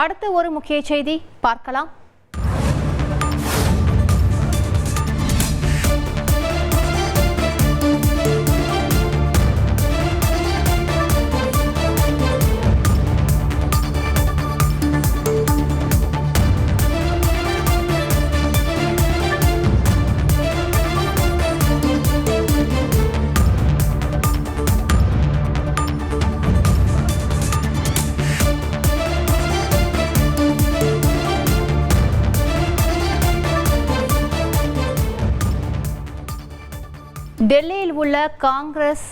அடுத்து ஒரு முக்கிய செய்தி பார்க்கலாம். டெல்லியில் உள்ள காங்கிரஸ்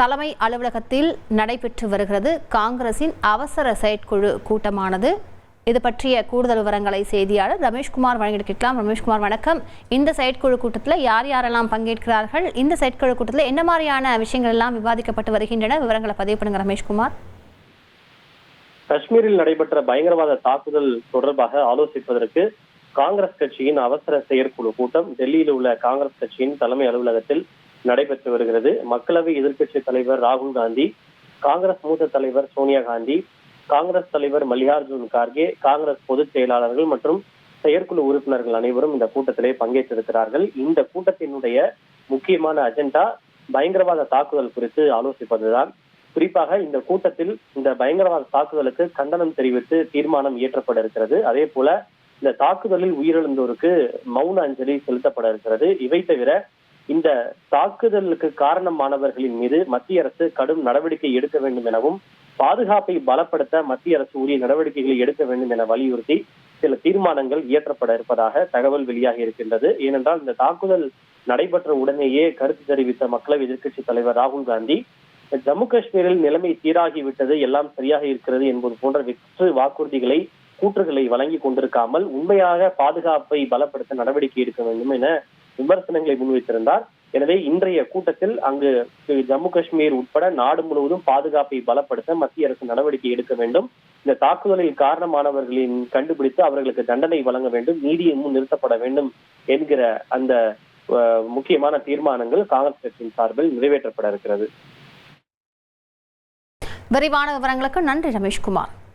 தலைமை அலுவலகத்தில் நடைபெற்று வருகிறது. காங்கிரசின் அவசர செயற்குழு கூட்டமானது. இது பற்றிய கூடுதல் விவரங்களை செய்தியாளர் ரமேஷ்குமார் வழங்கியிருக்கலாம். ரமேஷ்குமார் வணக்கம். இந்த செயற்குழு கூட்டத்தில் யார் யாரெல்லாம் பங்கேற்கிறார்கள்? இந்த செயற்குழு கூட்டத்தில் என்ன மாதிரியான விஷயங்கள் எல்லாம் விவாதிக்கப்பட்டு வருகின்றன? விவரங்களை பதிவு பண்ணுங்க ரமேஷ்குமார். காஷ்மீரில் நடைபெற்ற பயங்கரவாத தாக்குதல் தொடர்பாக ஆலோசிப்பதற்கு காங்கிரஸ் கட்சியின் அவசர செயற்குழு கூட்டம் டெல்லியில் உள்ள காங்கிரஸ் கட்சியின் தலைமை அலுவலகத்தில் நடைபெற்று வருகிறது. மக்களவை எதிர்க்கட்சி தலைவர் ராகுல் காந்தி காங்கிரஸ் மூத்த தலைவர் சோனியா காந்தி காங்கிரஸ் தலைவர் மல்லிகார்ஜுன் கார்கே காங்கிரஸ் பொதுச் செயலாளர்கள் மற்றும் செயற்குழு உறுப்பினர்கள் அனைவரும் இந்த கூட்டத்திலே பங்கேற்றிருக்கிறார்கள். இந்த கூட்டத்தினுடைய முக்கியமான அஜெண்டா பயங்கரவாத தாக்குதல் குறித்து ஆலோசிப்பதுதான். குறிப்பாக இந்த கூட்டத்தில் இந்த பயங்கரவாத தாக்குதலுக்கு கண்டனம் தெரிவித்து தீர்மானம் இயற்றப்பட இருக்கிறது அதே போல இந்த தாக்குதலில் உயிரிழந்தோருக்கு மௌன அஞ்சலி செலுத்தப்பட இருக்கிறது. இவை தவிர இந்த தாக்குதலுக்கு காரணமானவர்களின் மீது மத்திய அரசு கடும் நடவடிக்கை எடுக்க வேண்டும் எனவும் பாதுகாப்பை பலப்படுத்த மத்திய அரசு உரிய நடவடிக்கைகளை எடுக்க வேண்டும் என வலியுறுத்தி சில தீர்மானங்கள் இயற்றப்பட இருப்பதாக தகவல் வெளியாகி இருக்கின்றது. ஏனென்றால் இந்த தாக்குதல் நடைபெற்ற உடனேயே கருத்து தெரிவித்த மக்களவை எதிர்க்கட்சி தலைவர் ராகுல் காந்தி ஜம்மு காஷ்மீரில் நிலைமை சீராகிவிட்டது எல்லாம் சரியாக இருக்கிறது என்பது போன்ற வெற்று வாக்குறுதிகளை கூற்றுகளை வழங்கி கொண்டிருக்காமல் உண்மையாக பாதுகாப்பை பலப்படுத்த நடவடிக்கை எடுக்க வேண்டும் என விமர்சனங்களை முன்வைத்திருந்தார். எனவே இன்றைய கூட்டத்தில் அங்கு ஜம்மு காஷ்மீர் உட்பட நாடு முழுவதும் பாதுகாப்பை பலப்படுத்த மத்திய அரசு நடவடிக்கை எடுக்க வேண்டும். இந்த தாக்குதலில் காரணமானவர்களின் கண்டுபிடித்து அவர்களுக்கு தண்டனை வழங்க வேண்டும். நீதியும் நிறுத்தப்பட வேண்டும் என்கிற அந்த முக்கியமான தீர்மானங்கள் காங்கிரஸ் கட்சியின் சார்பில் நிறைவேற்றப்பட இருக்கிறது. விரிவான விவரங்களுக்கு நன்றி ரமேஷ்குமார்.